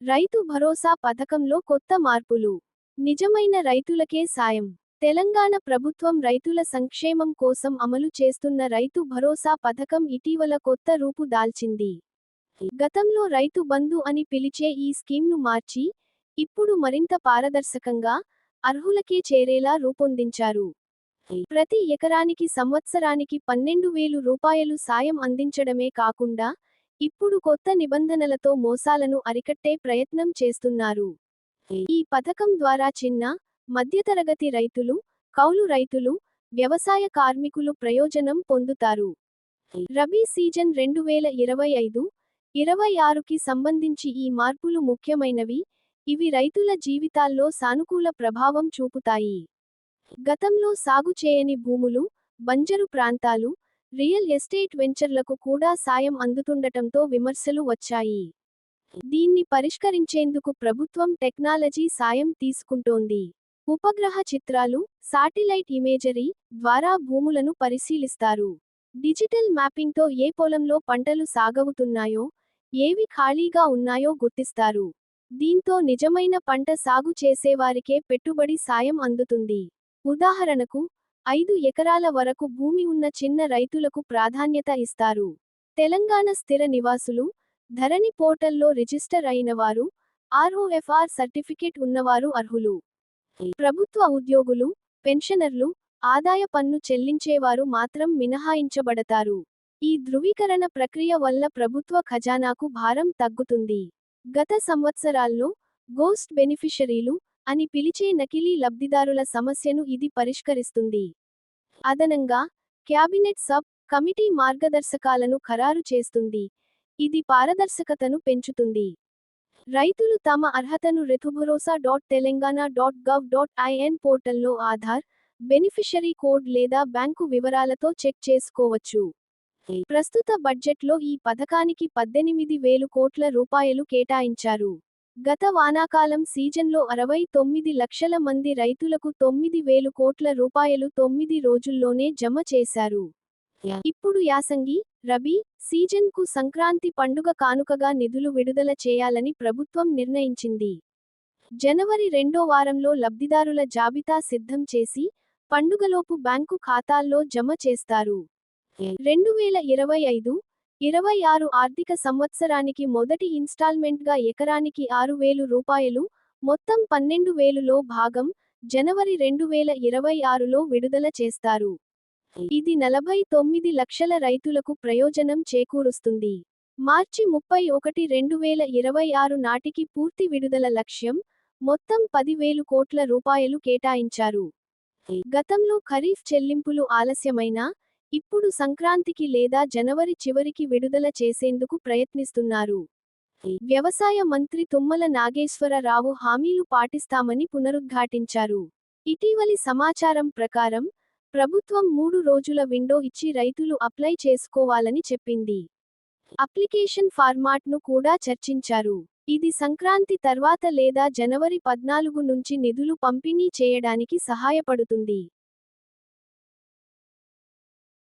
రైతు భరోసా పథకంలో కొత్త మార్పులు. నిజమైన రైతులకే సాయం. తెలంగాణ ప్రభుత్వం రైతుల సంక్షేమం కోసం అమలు చేస్తున్న రైతు భరోసా పథకం ఇటీవల కొత్త రూపు దాల్చింది. గతంలో రైతు బంధు అని పిలిచే ఈ స్కీమ్ను మార్చి ఇప్పుడు మరింత పారదర్శకంగా అర్హులకే చేరేలా రూపొందించారు. ప్రతి ఎకరానికి సంవత్సరానికి పన్నెండు వేలు రూపాయలు సాయం అందించడమే కాకుండా ఇప్పుడు కొత్త నిబంధనలతో మోసాలను అరికట్టే ప్రయత్నం చేస్తున్నారు. ఈ పథకం ద్వారా చిన్న మధ్యతరగతి రైతులు కౌలు రైతులు వ్యవసాయ కార్మికులు ప్రయోజనం పొందుతారు. రబీ సీజన్ రెండు వేల ఇరవై ఐదు ఇరవై ఆరుకి సంబంధించి ఈ మార్పులు ముఖ్యమైనవి ఇవి రైతుల జీవితాల్లో సానుకూల ప్రభావం చూపుతాయి. గతంలో సాగు చేయని భూములు బంజరు ప్రాంతాలు రియల్ ఎస్టేట్ వెంచర్లకు కూడా సాయం అందుతుండటంతో విమర్శలు వచ్చాయి. దీన్ని పరిష్కరించేందుకు ప్రభుత్వం టెక్నాలజీ సాయం తీసుకుంటోంది. ఉపగ్రహ చిత్రాలు శాటిలైట్ ఇమేజరీ ద్వారా భూములను పరిశీలిస్తారు. డిజిటల్ మ్యాపింగ్తో ఏ పొలంలో పంటలు సాగవుతున్నాయో ఏవి ఖాళీగా ఉన్నాయో గుర్తిస్తారు. దీంతో నిజమైన పంట సాగు చేసేవారికే పెట్టుబడి సాయం అందుతుంది. ఉదాహరణకు ఐదు ఎకరాల వరకు భూమి ఉన్న చిన్న రైతులకు ప్రాధాన్యత ఇస్తారు. తెలంగాణ స్థిర నివాసులు ధరణి పోర్టల్లో రిజిస్టర్ అయినవారు ఆర్ఓఎఫ్ఆర్ సర్టిఫికేట్ ఉన్నవారు అర్హులు. ప్రభుత్వ ఉద్యోగులు పెన్షనర్లు ఆదాయ పన్ను చెల్లించేవారు మాత్రం మినహాయించబడతారు. ఈ ధృవీకరణ ప్రక్రియ వల్ల ప్రభుత్వ ఖజానాకు భారం తగ్గుతుంది. గత సంవత్సరాల్లో గోస్ట్ బెనిఫిషరీలు అని పిలిచే నకిలీ లబ్ధిదారుల సమస్యను ఇది పరిష్కరిస్తుంది. అదనంగా క్యాబినెట్ సబ్ కమిటీ మార్గదర్శకాలను ఖరారు చేస్తుంది. ఇది పారదర్శకతను పెంచుతుంది. రైతులు తమ అర్హతను Rythubharosa dot Telangana dot gov dot IN పోర్టల్లో ఆధార్ బెనిఫిషరీ కోడ్ లేదా బ్యాంకు వివరాలతో చెక్ చేసుకోవచ్చు. ప్రస్తుత బడ్జెట్లో ఈ పథకానికి పద్దెనిమిది వేలు కోట్ల రూపాయలు కేటాయించారు. గత వానాకాలం సీజన్లో అరవై తొమ్మిది లక్షల మంది రైతులకు తొమ్మిది వేలు కోట్ల రూపాయలు తొమ్మిది రోజుల్లోనే జమ చేశారు. ఇప్పుడు యాసంగి రబీ సీజన్కు సంక్రాంతి పండుగ కానుకగా నిధులు విడుదల చేయాలని ప్రభుత్వం నిర్ణయించింది. జనవరి రెండో వారంలో లబ్ధిదారుల జాబితా సిద్ధం చేసి పండుగలోపు బ్యాంకు ఖాతాల్లో జమ చేస్తారు. రెండు వేల ఇరవై ఐదు ఇరవై ఆరు ఆర్థిక సంవత్సరానికి మొదటి ఇన్స్టాల్మెంట్గా ఎకరానికి ఆరు వేలు రూపాయలు మొత్తం పన్నెండు వేలులో భాగం జనవరి రెండు వేల ఇరవై ఆరులో విడుదల చేస్తారు. ఇది నలభై తొమ్మిది లక్షల రైతులకు ప్రయోజనం చేకూరుస్తుంది. మార్చి ముప్పై ఒకటి రెండు వేల ఇరవై ఆరు నాటికి పూర్తి విడుదల లక్ష్యం మొత్తం పదివేలు కోట్ల రూపాయలు కేటాయించారు. గతంలో ఖరీఫ్ చెల్లింపులు ఆలస్యమైనా ఇప్పుడు సంక్రాంతికి లేదా జనవరి చివరికి విడుదల చేసేందుకు ప్రయత్నిస్తున్నారు. వ్యవసాయ మంత్రి తుమ్మల నాగేశ్వరరావు హామీలు పాటిస్తామని పునరుద్ఘాటించారు. ఇటీవలి సమాచారం ప్రకారం ప్రభుత్వం మూడు రోజుల విండో ఇచ్చి రైతులు అప్లై చేసుకోవాలని చెప్పింది. అప్లికేషన్ ఫార్మాట్ను కూడా చర్చించారు. ఇది సంక్రాంతి తర్వాత లేదా జనవరి పద్నాలుగు నుంచి నిధులు పంపిణీ చేయడానికి సహాయపడుతుంది.